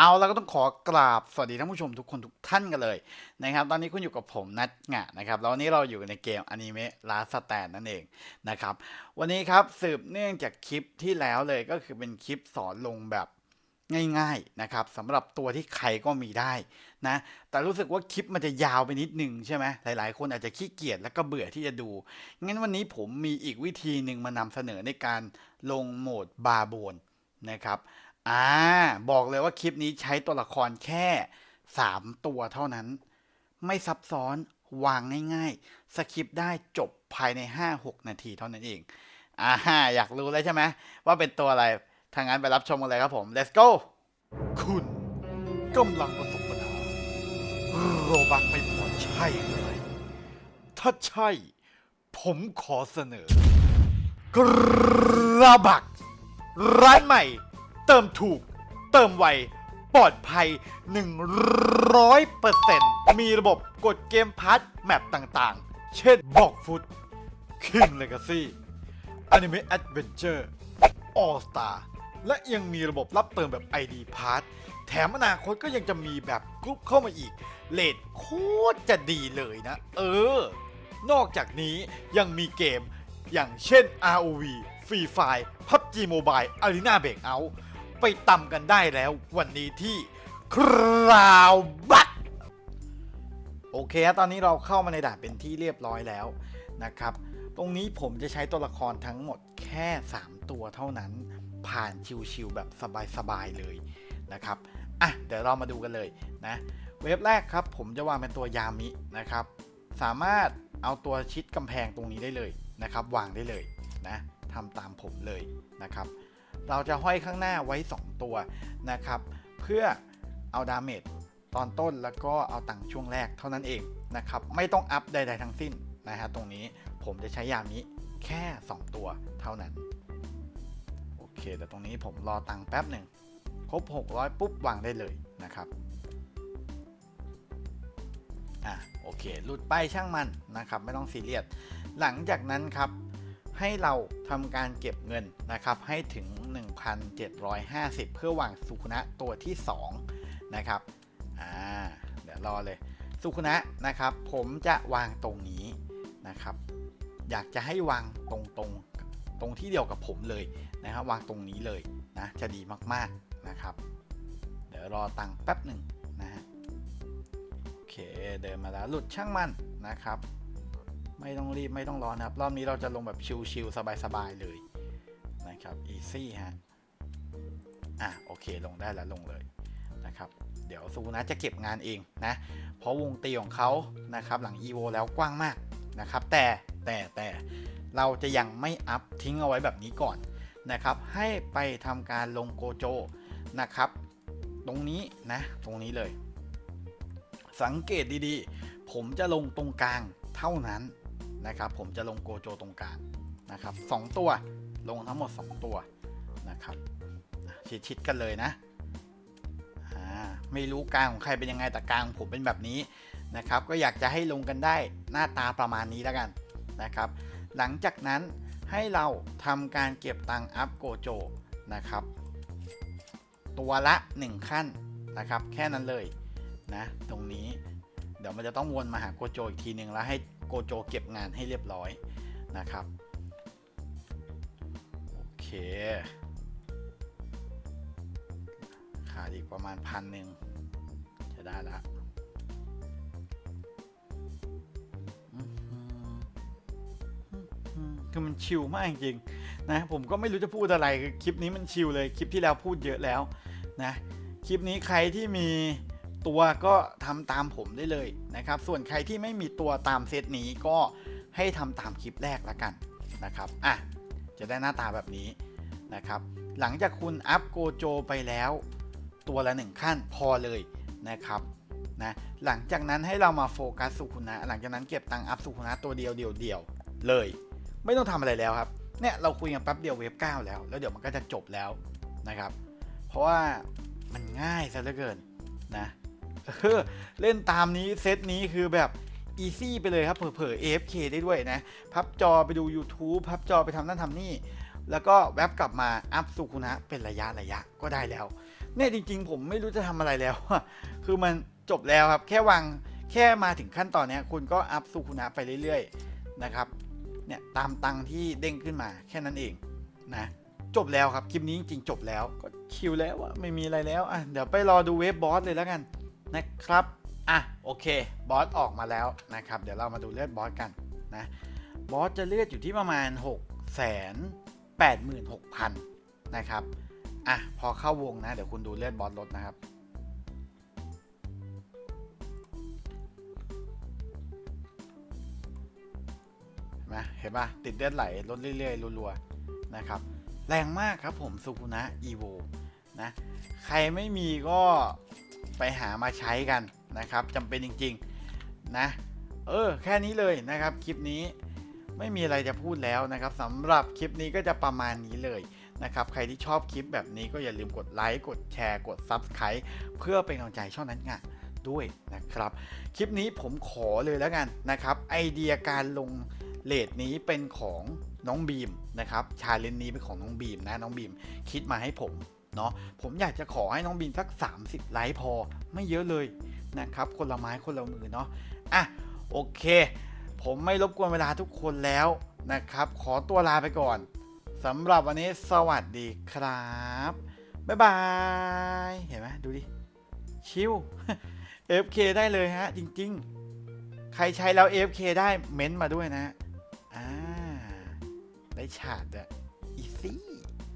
เอาแล้วก็ต้องขอกราบสวัสดีท่านผู้ชมทุกคนทุกท่านกันเลยนะครับ ตอนนี้คุณอยู่กับผมนัทงะนะครับแล้ววันนี้เราอยู่ในเกมอนิเมะลาสแตนนั่นเองนะครับ วันนี้ครับสืบเนื่องจากคลิปที่แล้วเลยก็คือเป็นคลิปสอนลงแบบง่ายๆนะครับสำหรับตัวที่ใครก็มีได้นะแต่รู้สึกว่าคลิปมันจะยาวไปนิดนึงใช่ไหมหลายๆ คนอาจจะขี้เกียจแล้วก็เบื่อที่จะดูงั้นวันนี้ผมมีอีกวิธีหนึ่งมานำเสนอในการลงโหมดบาโบนนะครับ อ่า บอกเลยว่าคลิปนี้ใช้ตัวละครแค่ 3 ตัวเท่านั้น ไม่ซับซ้อนวางง่ายๆ สคริปต์ได้จบภายใน 5-6 นาทีเท่านั้นเองอ่าอยากรู้แล้วใช่ไหมว่าเป็นตัวอะไรทางนั้นไปรับชมกันเลยครับผม let's go คุณกำลังประสบปัญหาโรบักไม่พอใช่หมถ้าใช่ ผมขอเสนอกระบักร้านใหม่ เติมถูก เติมไว ปลอดภัย 100%มีระบบกดเกมพาร์ทแมปต่างๆ เช่นบอกฟุต King Legacy Anime Adventure All Star และยังมีระบบรับเติมแบบ ID Pass แถมอนาคตก็ยังจะมีแบบกรุ๊ปเข้ามาอีก เลทโคตรจะดีเลยนะ เออ นอกจากนี้ยังมีเกมอย่างเช่น ROV Free Fire PUBG Mobile Arena Breakout ไปตำกันได้แล้ว วันนี้ที่คราวบักโอเคตอนนี้เราเข้ามาในด่านเป็นที่เรียบร้อยแล้วนะครับ ตรงนี้ผมจะใช้ตัวละครทั้งหมดแค่ 3 ตัวเท่านั้น ผ่านชิวๆแบบสบายๆเลยนะครับอะเดี๋ยวเรามาดูกันเลยนะ เว็บแรกครับ ผมจะวางเป็นตัวยามินะครับ สามารถเอาตัวชิดกำแพงตรงนี้ได้เลยนะครับ วางได้เลยนะทำตามผมเลยนะครับ เราจะห้อยข้างหน้าไว้ 2 ตัวนะครับ เพื่อเอาดาเมจตอนต้นแล้วก็เอาตังค์ช่วงแรกเท่านั้นเองนะครับ ไม่ต้องอัพใด ๆ ทั้งสิ้นนะฮะตรงนี้ผมจะใช้ยามนี้แค่ 2 ตัวเท่านั้น โอเค แต่ตรงนี้ผมรอตังค์แป๊บหนึ่งครบ 600 ปุ๊บวางได้เลยนะครับอะโอเค หลุดไปช่างมันนะครับ ไม่ต้องซีเรียสหลังจากนั้นครับ ให้เราทำการเก็บเงินนะครับให้ถึง 1,750 เพื่อวางสุคุนะตัวที่ 2 นะครับอ่าเดี๋ยวรอเลย สุคุนะนะครับ ผมจะวางตรงนี้นะครับ อยากจะให้วางตรงตรงตรงที่เดียวกับผมเลยนะครับวางตรงนี้เลยนะจะดีมากๆนะครับ เดี๋ยวรอตังค์แป๊บหนึ่งนะฮะโอเคเดินมาแล้วหลุดช่างมันนะครับ ไม่ต้องรีบไม่ต้องร้อนนะครับ รอบนี้เราจะลงแบบชิลๆสบายๆเลยนะครับ easy ฮะอะโอเคลงได้แล้วลงเลยนะครับ เดี๋ยวซูนะจะเก็บงานเองนะ เพราะวงตีของเขานะครับ หลัง EVO แล้วกว้างมากนะครับ แต่แต่แต่เราจะยังไม่อัพทิ้งเอาไว้แบบนี้ก่อนนะครับ ให้ไปทำการลงโกโจนะครับ ตรงนี้นะ ตรงนี้เลย สังเกตดีๆ ผมจะลงตรงกลางเท่านั้น นะครับ ผมจะลงโกโจตรงกลางนะครับสองตัวลงทั้งหมด 2 ตัวนะครับชิดๆกันเลยนะไม่รู้กลางของใครเป็นยังไงแต่กลางผมเป็นแบบนี้นะครับ ก็อยากจะให้ลงกันได้หน้าตาประมาณนี้แล้วกันนะครับ หลังจากนั้นให้เราทำการเก็บตังอัพโกโจนะครับ ตัวละ 1 ขั้นนะครับ แค่นั้นเลยนะ ตรงนี้เดี๋ยวมันจะต้องวนมาหาโกโจอีกทีหนึ่งแล้วให้ โกโจเก็บงานให้เรียบร้อยนะครับ โอเคขาดอีกประมาณพันหนึ่งจะได้ละคือมันชิลมากจริงนะผมก็ไม่รู้จะพูดอะไรคือคลิปนี้มันชิลเลยคลิปที่แล้วพูดเยอะแล้วนะคลิปนี้ใครที่มี ตัวก็ทำตามผมได้เลยนะครับ ส่วนใครที่ไม่มีตัวตามเซตนี้ก็ให้ทำตามคลิปแรกละกันนะครับอะจะได้หน้าตาแบบนี้นะครับ หลังจากคุณอัพโกโจไปแล้วตัวละหนึ่งขั้นพอเลยนะครับนะหลังจากนั้นให้เรามาโฟกัสสุขุนะ หลังจากนั้นเก็บตังอัพสุขุนะตัวเดียวเดียวเดียวเลย ไม่ต้องทำอะไรแล้วครับเนี่ยเราคุยกันแป๊บเดียวเวฟ9แล้ว แล้วเดี๋ยวมันก็จะจบแล้วนะครับ เพราะว่ามันง่ายซะเหลือเกินนะ เออเล่นตามนี้เซตนี้คือแบบอีซี่ไปเลยครับ เผลอๆ AFK ได้ด้วยนะ พับจอไปดู YouTube พับจอไปทำนั่นทำนี่ แล้วก็แวบกลับมาอัพสุคุนะเป็นระยะระยะก็ได้แล้ว เนี่ยจริง ๆ ผมไม่รู้จะทำอะไรแล้ว คือมันจบแล้วครับ แค่วางแค่มาถึงขั้นตอนนี้คุณก็อัพสุคุณะไปเรื่อยๆ นะครับ เนี่ยตามตังที่เด้งขึ้นมาแค่นั้นเองนะ จบแล้วครับ คลิปนี้จริงๆจบแล้ว ก็ชิลแล้วอะไม่มีอะไรแล้วอะเดี๋ยวไปรอดูเว็บบอสเลยแล้วกัน นะครับ อะโอเคบอสออกมาแล้วนะครับ เดี๋ยวเรามาดูเลือดบอสกันนะบอสจะเลือดอยู่ที่ประมาณ 6 8 6 0 0 0 นะครับ อะ พอเข้าวงนะ เดี๋ยวคุณดูเลือดบอสลดนะครับ เห็นไหมเห็นปะติดเลือดไหลลดเรื่อยๆรัวๆนะครับ แรงมากครับผมสุคุนะอีโวนะ ใครไม่มีก็ ไปหามาใช้กันนะครับจำเป็นจริงๆนะเออแค่นี้เลยนะครับคลิปนี้ไม่มีอะไรจะพูดแล้วนะครับสำหรับคลิปนี้ก็จะประมาณนี้เลยนะครับใครที่ชอบคลิปแบบนี้ก็อย่าลืมกดไลค์กดแชร์กด Subscribe เพื่อเป็นกำลังใจช่องนั้นงานด้วยนะครับคลิปนี้ผมขอเลยแล้วกันนะครับไอเดียการลงเลทนี้เป็นของน้องบีมนะครับชาเลนนี้เป็นของน้องบีมนะน้องบีมคิดมาให้ผม เนาะผมอยากจะขอให้น้องบีมสัก 30 ไลค์พอไม่เยอะเลยนะครับ คนละไม้คนละมือเนาะอะโอเค ผมไม่รบกวนเวลาทุกคนแล้วนะครับ ขอตัวลาไปก่อนสำหรับวันนี้สวัสดีครับ บ๊ายบาย เห็นไหมดูดิ ชิว FK ได้เลยฮะ จริงๆ ใครใช้แล้ว FK ได้เม้นต์มาด้วยนะอ่าได้ฉาดอะอีซี่